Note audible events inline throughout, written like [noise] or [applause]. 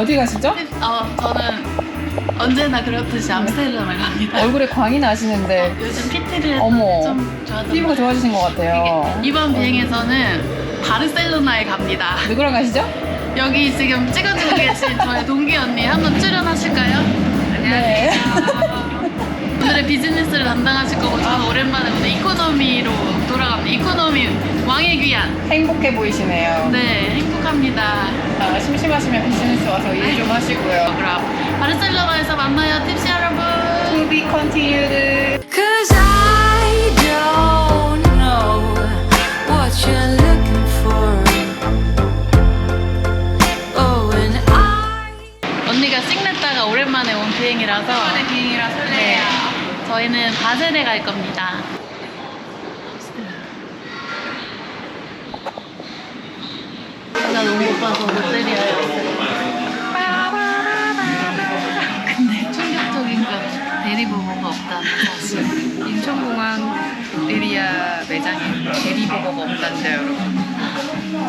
어디 가시죠? 어, 저는 언제나 그렇듯이 암스테르담을 갑니다. 얼굴에 광이 나시는데 요즘 PT를 어머. 좀 좋아졌어요. 피부가 좋아지신 것 같아요. 이번 비행에서는 바르셀로나에 갑니다. 누구랑 가시죠? 여기 지금 찍어주고 계신 저의 동기 언니 한번 출연하실까요? 네. 오늘의 비즈니스를 담당하실 거고 저는 오랜만에 오늘 이코노미로 돌아갑니다. 이코노미 왕의 귀한. 행복해 보이시네요. 네, 행복합니다. 아, 심심하시면 비즈니스 와서 일 좀 하시고요. 그럼 바르셀로나에서 만나요, 팁시 여러분. To be continued. Cause I don't know what you're looking for. Oh, and I. 언니가 싱냈다가 오랜만에 온 비행이라서 저희는 바젤에 갈 겁니다. 제가 너무 고파서 롯데리아에 왔어요. 근데 충격적인 건 대리보고가 없다는 사실. 인천공항 롯데리아 매장에 대리버거가 없단데요, 여러분.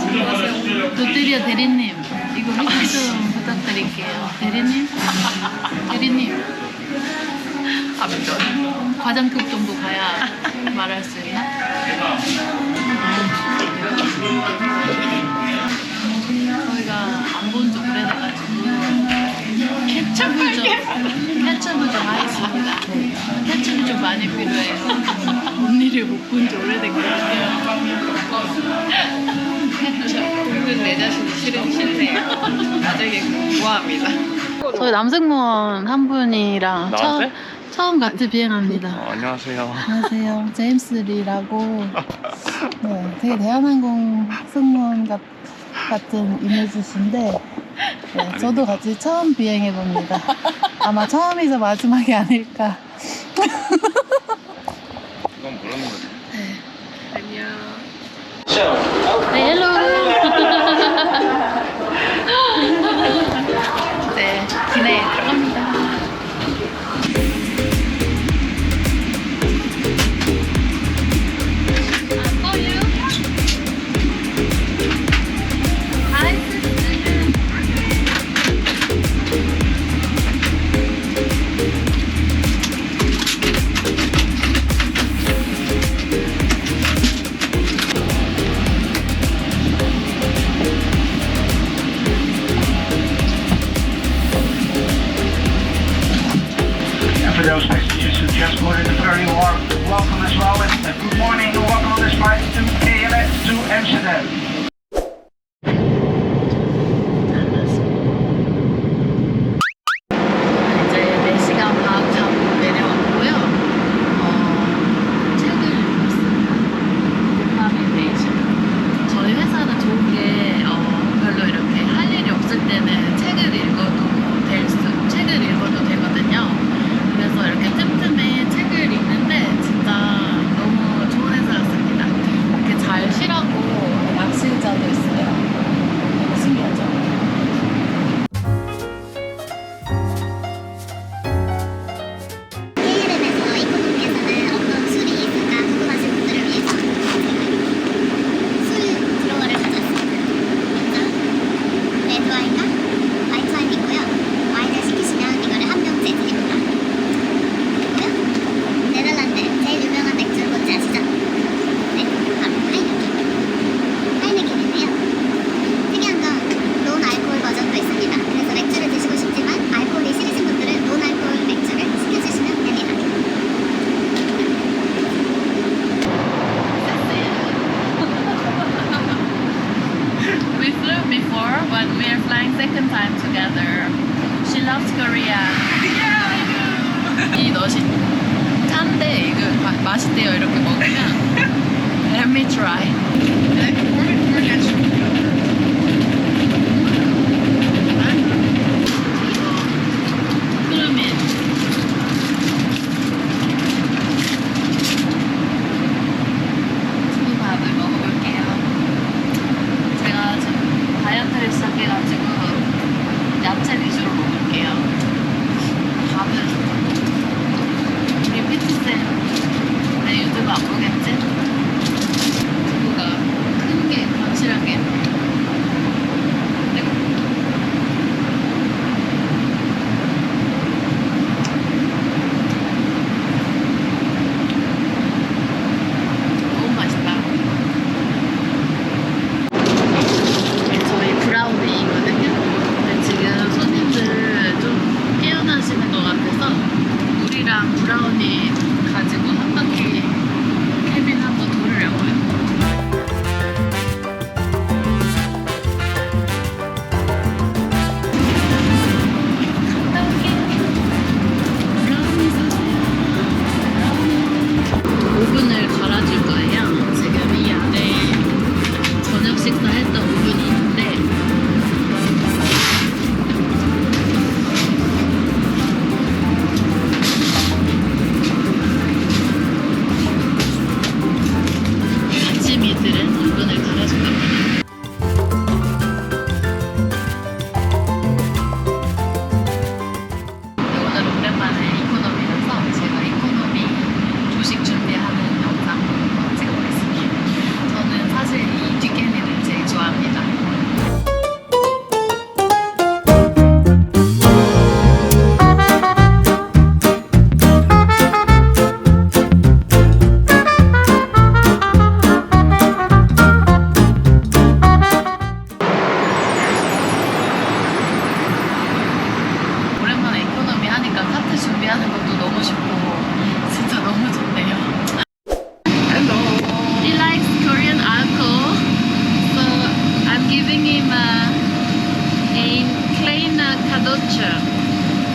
안녕하세요. 롯데리아 대리님, 이거 리뷰 좀 부탁드릴게요. 대리님? 대리님, 아무튼 과장급 정도 가야 말할 수 있나? 저희가 안 본 지 오래돼가지고 케첩을 좀 케첩을 좀 하겠습니다. 케첩이 좀 많이 필요해요. 언니를 못 본 지 오래됐거든요. 케첩. 내 자신이 싫은 싫네요. 나중에 구합니다. 저희 남승무원 한 분이랑 처음, 나한테? 처음 같이 비행합니다. 어, 안녕하세요. 안녕하세요. 제임스 리라고 네, 되게 대한항공 승무원 같, 같은 이미지신데 네, 저도 같이 처음 비행해 봅니다. 아마 처음이자 마지막이 아닐까. 이건 모르는 거지. 안녕. 네, 헬로. 네, 기내 들어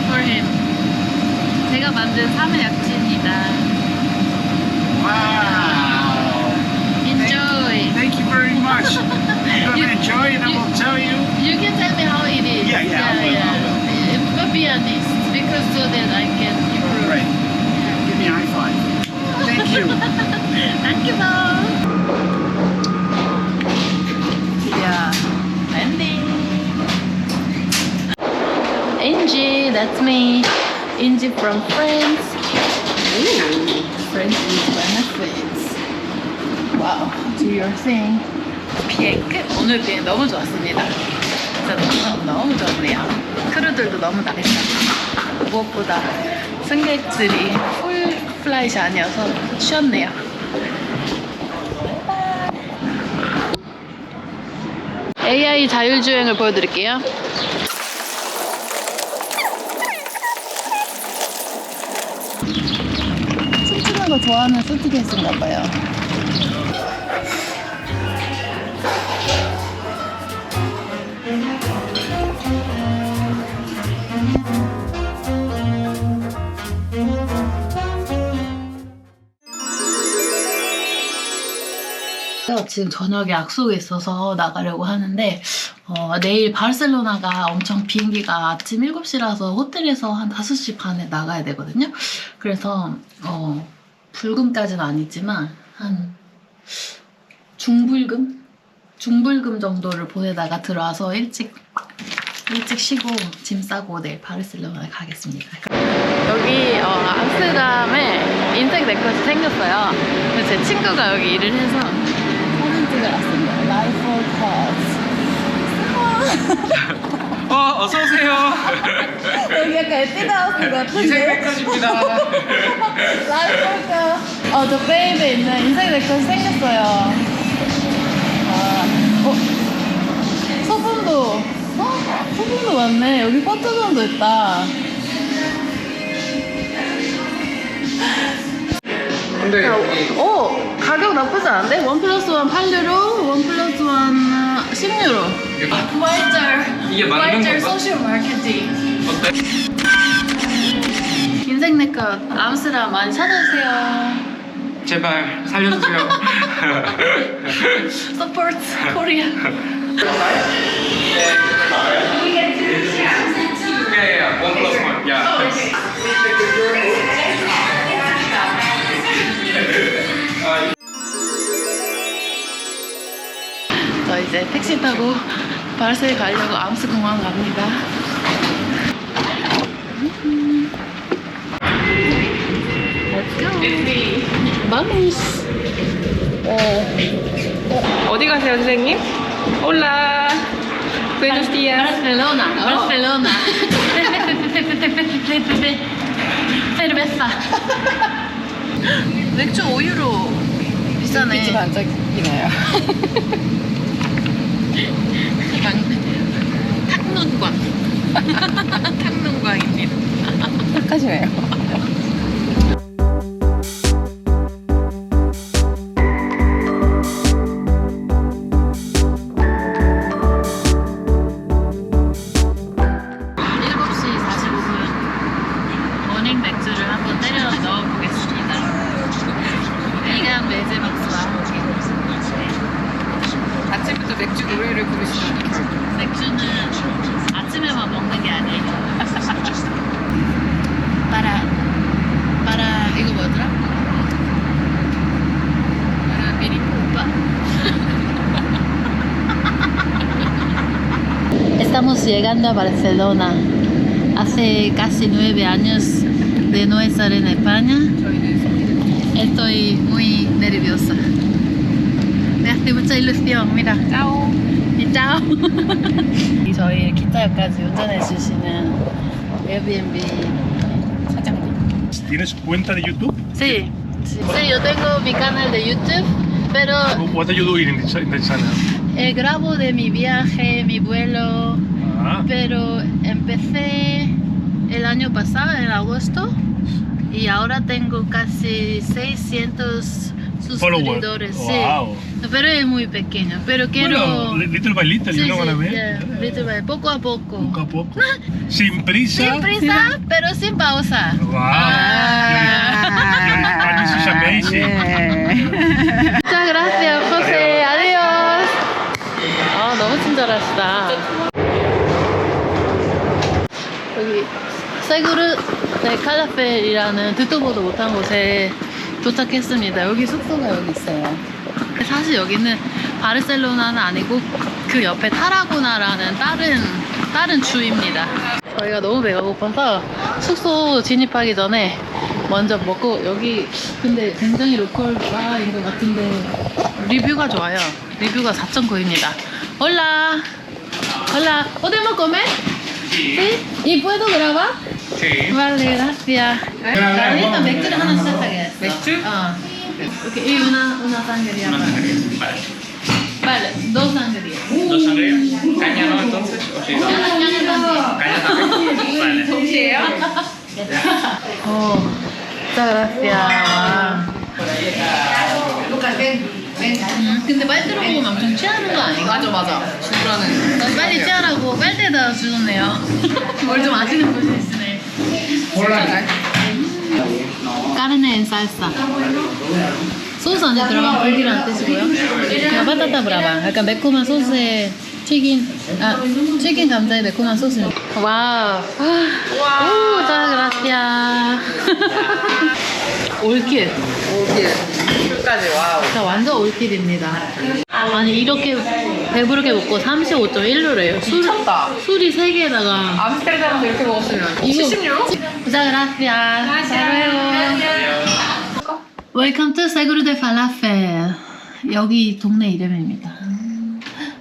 for him. 제가 만든 사무 약지입니다. Wow. Enjoy. Thank you very much. [laughs] You're gonna enjoy it. I will tell you. You can tell me how it is. Yeah, yeah, yeah. will, It will be honest, because so that I can improve. Right. Yeah. Give me a high five. Thank you. [laughs] Thank you, Mom. Yeah. That's me. Inji from France. Ooh, France with benefits. Wow, do your thing. 비행 끝. 오늘 비행 너무 좋았습니다. 진짜 너무 너무 좋네요. 크루들도 너무 잘했어요. 무엇보다 승객들이 풀 플라이트 아니어서 쉬었네요. AI 자율주행을 보여드릴게요. 춤추는 거 좋아하는 스튜디오스인가 봐요. 지금 저녁에 약속이 있어서 나가려고 하는데 어, 내일 바르셀로나가 엄청 비행기가 아침 7시라서 호텔에서 한 5시 반에 나가야 되거든요. 그래서 어, 불금까지는 아니지만 한 중불금? 중불금 정도를 보내다가 들어와서 일찍 일찍 쉬고 짐 싸고 내일 바르셀로나에 가겠습니다. 여기 어, 암스테르담에 인생 네컷이 생겼어요. 그래서 제 친구가 여기 일을 해서 사진 찍으러 왔습니다. Life for Cause. 어, 어서 오세요. [laughs] 여기 약간 에뛰드하우스 같은데? 인생백과입니다 Life for Cause. 어, 저 베이베 있는 인생 네컷이 생겼어요. 아, 어? 소품도, 어? 소품도 많네. 여기 포토존도 있다. 근데 여기 오! 가격 나쁘지 않은데? 원 플러스 원 8유로, 원 플러스 원 10유로. 부활절, 이게 맞는 부활절 건가? 마케팅. 어때? 인생 네컷 암스라 많이 찾아주세요. 제발 살려주세요. Support Korea. 저 이제 택시 타고 바르셀 가려고 암스 공항 갑니다. Let's go. Vamos. 어디 가세요, 선생님? 올라. Buenos días. Barcelona. Barcelona. Cerveza. 맥주 5유로 비싸네. 반짝이나요? 탁눈광. 탁눈광입니다. 착하시네요. Estamos llegando a Barcelona. Hace casi nueve años de no estar en España. Estoy muy nerviosa. Me hace mucha ilusión. Mira. Chao. Y chao. 저희 기차역까지 운전해 주시는 에어비앤비 사장님. ¿Tienes cuenta de YouTube? Sí. sí. Sí, yo tengo mi canal de YouTube, pero What are you doing in the, cha- in the channel? eh, grabo de mi viaje, mi vuelo, Ah, pero empecé el año pasado, en agosto, y ahora tengo casi 600 followers. suscriptores. Wow. Sí, pero es muy pequeño, pero quiero... Bueno, li- little by little, Sí, you know sí, what I mean? yeah, little by- poco a poco. Poco a poco. Sin prisa. Sin prisa, pero sin pausa. Wow. Ah. Your, your Spanish is amazing. Muchas gracias, José. Adiós. 아, 너무 친절하시다. 여기 세그르 네, 칼라펠이라는 듣도 보도 못한 곳에 도착했습니다. 여기 숙소가 여기 있어요. 사실 여기는 바르셀로나는 아니고 그 옆에 타라고나라는 다른 다른 주입니다. 저희가 너무 배가 고파서 숙소 진입하기 전에 먼저 먹고 여기 근데 굉장히 로컬 바인 것 같은데 리뷰가 좋아요. 리뷰가 4.9입니다. Hola. Hola. ¿Podemos comer? Sí. ¿Y puedo grabar? Sí. Vale, gracias. 나는 일단 맥주를 하나 시작하게 맥주? 어. 오케이, y una, una sangría. Vale. Vale, dos sangrías. ¿Dos sangrías? ¿Caña no entonces? ¿O sí? Caña también. Vale. Oh, muchas gracias. 음, 근데 빨대로 먹으면 엄청 취하는 거 아닌가? 맞아 맞아. 주라는 난 빨리 취하라고 빨대에다 주셨네요. [laughs] 뭘 좀 아시는 분이 있으네 까르네 엔 살사. 소스 안에 안 드시고요? 그냥 바타타 브라바 약간 매콤한 소스에 튀긴 아 튀긴 감자에 매콤한 소스 와우 오 자그라시아 [laughs] 올킬 술까지 와우. 진짜 완전 올킬입니다. 아니 이렇게 배부르게 먹고 35.1유로래요. 술, 미쳤다. 술이 3개에다가 암스테르담에서 이렇게 먹었으면 이거 70유로? Muchas gracias. Hasta luego. Welcome to Seguro de Falafel. 여기 동네 이름입니다.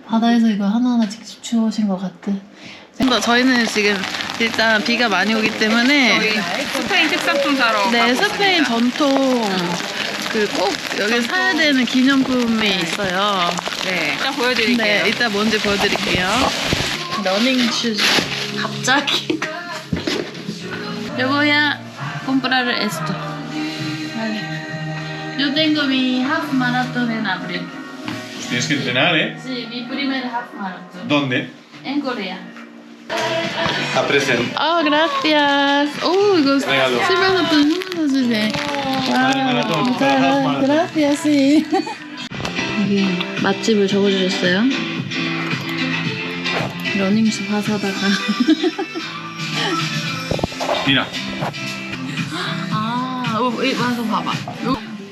바다에서 이거 하나하나 직접 주워오신 것 같아. 저희는 지금 일단 비가 많이 오기 때문에 스페인 특산품 사러 네, 스페인. 전통 그 꼭 여기 사야 되는 기념품이 있어요. 네. 일단 보여드릴게요. 네, 이따 뭔지 보여드릴게요. 러닝 슈즈. 갑자기. Comprar esto. Vale. Yo tengo mi half marathon en abril. Tienes que entrenar, ¿eh? Sí, mi primer half marathon. ¿Dónde? En Corea. A present. 아, gracias. 오, 이거 Regalo. 사주네. Madre maratón, para half 와, marathon. gracias, sí. 여기 맛집을 적어주셨어요. 러닝슈 파사다가. Mira. 아, 오, 이, 와서 봐봐.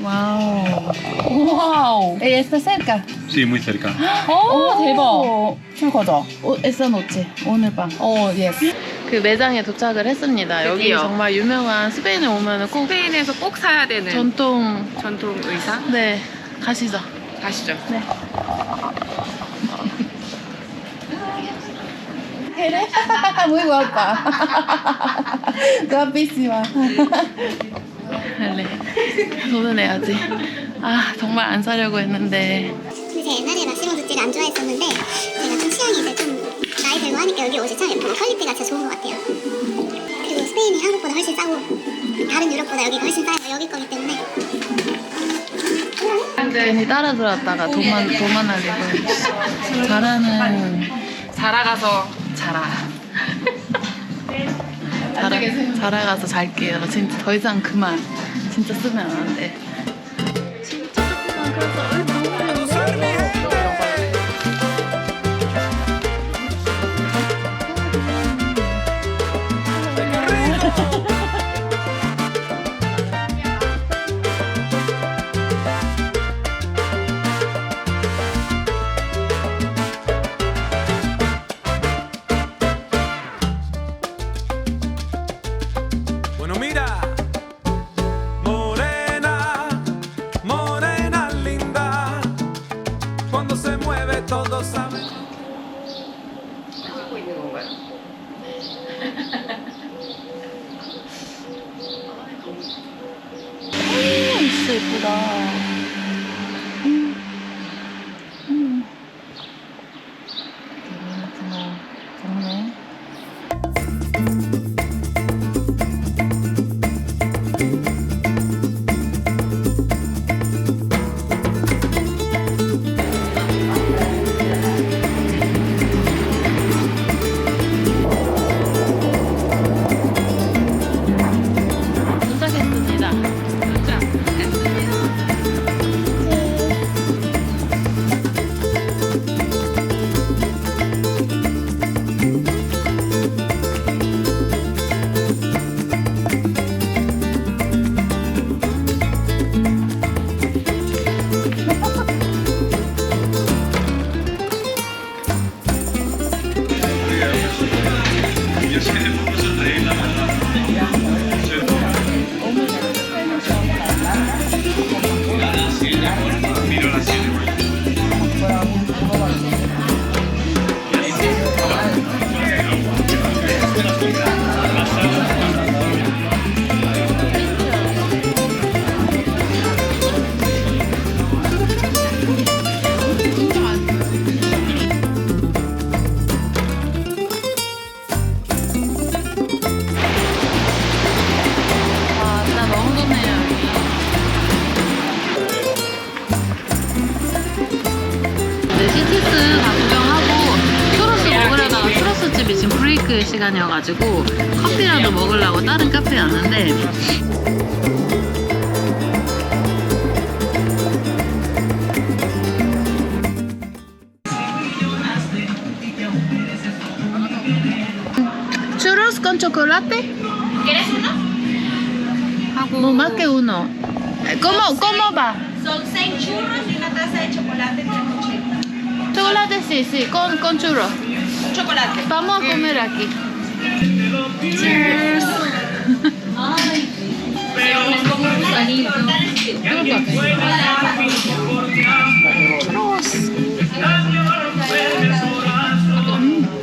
와우. 와우. está cerca. Sí, muy cerca. 오, 대박. 술 거죠? 오, 에싸 노치. 오늘 밤. 오, 예스. 그 매장에 도착을 했습니다. 여기 드디어. 정말 유명한 스페인에 오면 꼭 스페인에서 꼭 사야 되는 전통. 전통 의사 네, 가시죠. 가시죠. Muy guapa. Guapísima. 할래. 돈은 내야지. 아, 정말 안 사려고 했는데. 제가 옛날에 마시모 두찌를 안 좋아했었는데 제가 좀 취향이 이제 좀 나이 들고 하니까 여기 옷이 참 예쁘고 퀄리티가 진짜 좋은 것 같아요. 그리고 스페인이 한국보다 훨씬 싸고 다른 유럽보다 여기가 훨씬 싸요. 여기 거기 때문에 괜히 따라 들었다가 도만, 도만하려고. 잘하는. 자라가서 자라. 자라, 자라가서 잘게요. 진짜 더 이상 그만. 진짜 쓰면 안 돼. 진짜 조금만 그래서 얼 너무 Yeah. 시간이어가지고 커피라도 먹으려고 다른 카페에 왔는데 Churros con chocolate? ¿Quieres uno? 하고 뭐 más que uno. ¿Cómo, cómo va? Son 6 churros y una taza de chocolate 380. Chocolate sí, sí, con, con churros. Chocolate. Vamos a comer aquí. Cheers.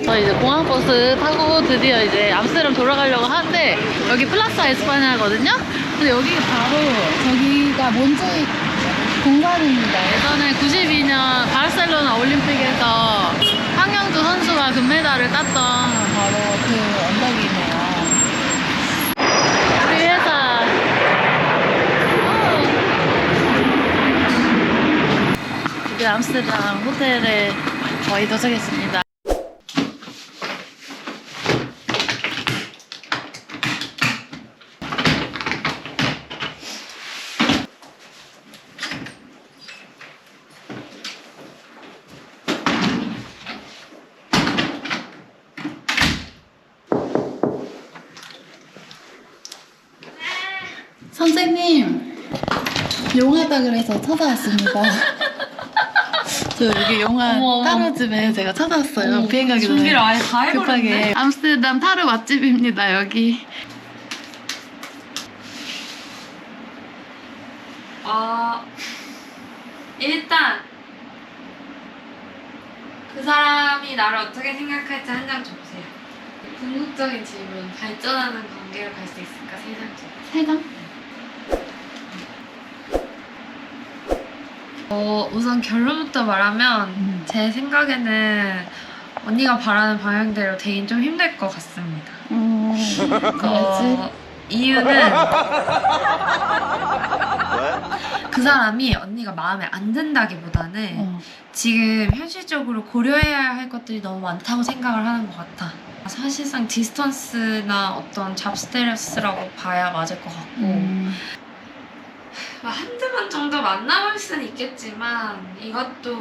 저 이제 공항버스 타고 드디어 이제 암스테르담 돌아가려고 하는데 여기 플라사 에스파냐거든요. 근데 여기 바로 저기가 몬주이 공간입니다. 예전에 92년 바르셀로나 올림픽에서 황영주 선수가 금메달을 땄던 바로 그 언덕이네요. 우리 회사 어. 이제 암스테르담 호텔에 거의 도착했습니다. 선생님 용하다 그래서 찾아왔습니다. [laughs] 저 여기 영화 타르집에 제가 찾아왔어요. 비행 가기 전에 준비를 아예 다 해버렸네. 급하게 암스테르담 타르 맛집입니다 여기. 어, 일단 그 사람이 나를 어떻게 생각할지 한 장 줘보세요. 궁극적인 질문. 발전하는 관계로 갈 수 있을까? 세장 줘. 세 장? 어, 우선 결론부터 말하면 음. 제 생각에는 언니가 바라는 방향대로 되긴 좀 힘들 것 같습니다. 음, 어, 이유는 그 사람이 언니가 마음에 안 든다기보다는 어. 지금 현실적으로 고려해야 할 것들이 너무 많다고 생각을 하는 것 같아. 사실상 디스턴스나 어떤 잡스테레스라고 봐야 맞을 것 같고 음. 뭐 한두 번 정도 만나볼 수는 있겠지만 이것도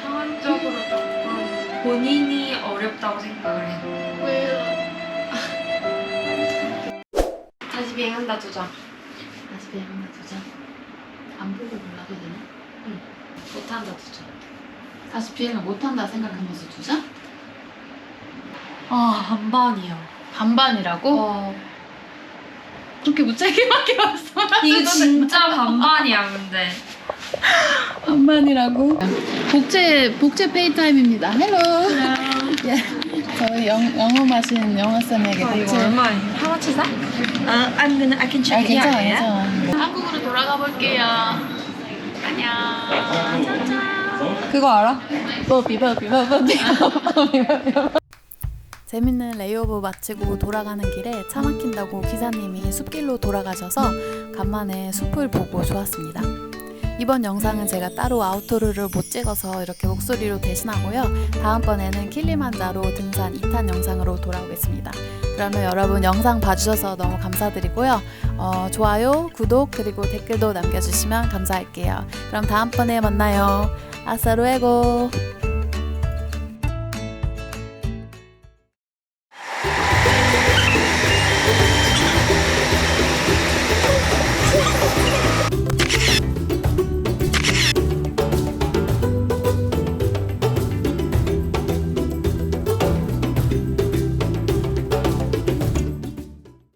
상황적으로 조금 본인이 어렵다고 생각을 해요. [laughs] 다시 비행한다 두자. 다시 비행하나 두자. 안 보고 몰라도 되나? 못한다 두자. 다시 비행을 못한다 생각하면서 두자? 아 반반이야. 반반이라고? 어 그렇게 무책임하게 [laughs] 말씀하셔도 이게 진짜 반반이야 근데. 반반이라고? 복채 복채 페이 타임입니다. 헬로. 예. 저희 영, 영어 마신 영어 쌤에게 복채. 얼마야? How much is that? Uh, I'm gonna, I can 아 check it 괜찮아 out. 괜찮아. 한국으로 돌아가 볼게요. 안녕. 짜잔. 그거 알아? 버비 버비 버비 버비 버비. 재밌는 레이오버 마치고 돌아가는 길에 차 막힌다고 기사님이 숲길로 돌아가셔서 간만에 숲을 보고 좋았습니다. 이번 영상은 제가 따로 아우토르를 못 찍어서 이렇게 목소리로 대신하고요. 다음번에는 킬리만자로 등산 2탄 영상으로 돌아오겠습니다. 그러면 여러분 영상 봐주셔서 너무 감사드리고요. 어, 좋아요, 구독, 그리고 댓글도 남겨주시면 감사할게요. 그럼 다음번에 만나요. 아싸루에고!